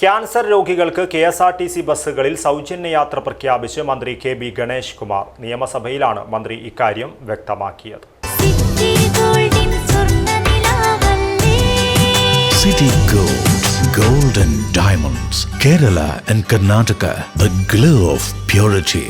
Cancer രോഗികൾക്ക് K S R T C ബസ്സുകളിൽ സൗജന്യ യാത്ര പ്രഖ്യാപിച്ച് മന്ത്രി കെ ബി ഗണേഷ് കുമാർ. നിയമസഭയിലാണ് മന്ത്രി ഇക്കാര്യം വ്യക്തമാക്കിയത്. City Gold, Gold and Diamonds, Kerala and Karnataka, the glow of purity.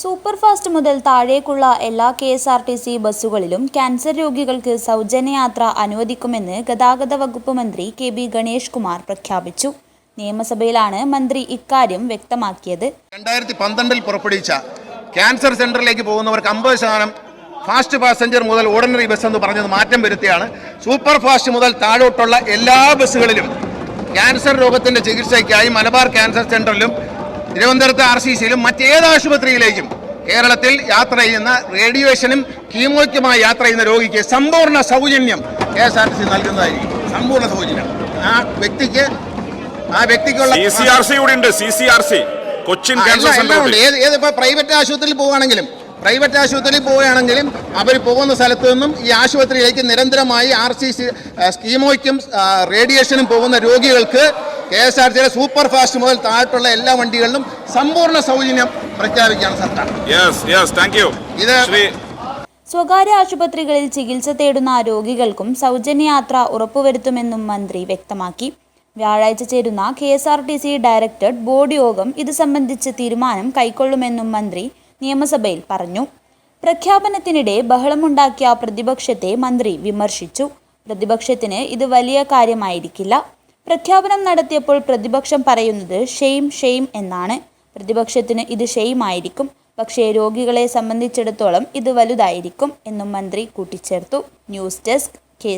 Super fast മുതൽ താഴേക്കുള്ള എല്ലാ K S R T C ബസ്സുകളിലും cancer രോഗികൾക്ക് സൗജന്യയാത്ര അനുവദിക്കുമെന്ന് ഗതാഗത വകുപ്പ് മന്ത്രി കെ ബി ഗണേഷ് കുമാർ പ്രഖ്യാപിച്ചു. നിയമസഭയിലാണ് മന്ത്രി ഇക്കാര്യം വ്യക്തമാക്കിയത്. രണ്ടായിരത്തി പന്ത്രണ്ടിൽ പുറപ്പെടുവിച്ച ക്യാൻസർ സെന്ററിലേക്ക് പോകുന്നവർക്ക് അമ്പത് ശതമാനം ഫാസ്റ്റ് പാസഞ്ചർ മുതൽ ഓർഡിനറി ബസ് എന്ന് പറഞ്ഞത് മാറ്റം വരുത്തിയാണ്. സൂപ്പർ ഫാസ്റ്റ് മുതൽ താഴോട്ടുള്ള എല്ലാ ബസ്സുകളിലും ക്യാൻസർ രോഗത്തിന്റെ ചികിത്സയ്ക്കായി മലബാർ ക്യാൻസർ സെന്ററിലും തിരുവനന്തപുരത്ത് ആർ സി സിയിലും മറ്റേത് ആശുപത്രിയിലേക്കും കേരളത്തിൽ യാത്ര ചെയ്യുന്ന റേഡിയേഷനും കീമോയ്ക്കുമായി യാത്ര ചെയ്യുന്ന രോഗിക്ക് സമ്പൂർണ സൗജന്യം K S R T C നൽകുന്നതായിരിക്കും. സമ്പൂർണ സൗജന്യം. ആ വ്യക്തിക്ക് ആ വ്യക്തിക്കുള്ള കൊച്ചിൻ ആ, ക്യാൻസർ എല്ലാം- സെന്റർ എല്ലാം ഉണ്ട്. കൂടി. ഏത് ഏത് പ്രൈവറ്റ് ആശുപത്രിയിൽ പോവുകയാണെങ്കിലും പ്രൈവറ്റ് ആശുപത്രിയിൽ പോവുകയാണെങ്കിലും അവർ പോകുന്ന സ്ഥലത്ത് നിന്നും ഈ ആശുപത്രിയിലേക്ക് നിരന്തരമായി ആർ സി സി സ്കീമോയ്ക്കും റേഡിയേഷനും പോകുന്ന രോഗികൾക്ക് കെ എസ് ആർ സിയുടെ സൂപ്പർ ഫാസ്റ്റ് മുതൽ താഴെയുള്ള എല്ലാ വണ്ടികളിലും സമ്പൂർണ സൗജന്യം പ്രഖ്യാപിക്കുകയാണ് സർക്കാർ. ഇത് ശ്രീ സ്വകാര്യ ആശുപത്രികളിൽ ചികിത്സ തേടുന്ന രോഗികൾക്കും സൗജന്യ യാത്ര ഉറപ്പുവരുത്തുമെന്നും മന്ത്രി വ്യക്തമാക്കി. വ്യാഴാഴ്ച ചേരുന്ന K S R T C director board യോഗം ഇത് സംബന്ധിച്ച് തീരുമാനം കൈക്കൊള്ളുമെന്നും മന്ത്രി നിയമസഭയിൽ പറഞ്ഞു. പ്രഖ്യാപനത്തിനിടെ ബഹളമുണ്ടാക്കിയ പ്രതിപക്ഷത്തെ മന്ത്രി വിമർശിച്ചു. പ്രതിപക്ഷത്തിന് ഇത് വലിയ കാര്യമായിരിക്കില്ല. പ്രഖ്യാപനം നടത്തിയപ്പോൾ പ്രതിപക്ഷം പറയുന്നത് ഷെയിം ഷെയിം എന്നാണ്. പ്രതിപക്ഷത്തിന് ഇത് ഷെയിം ആയിരിക്കും പക്ഷേ രോഗികളെ സംബന്ധിച്ചിടത്തോളം ഇത് വലുതായിരിക്കും എന്നും മന്ത്രി കൂട്ടിച്ചേർത്തു. News desk K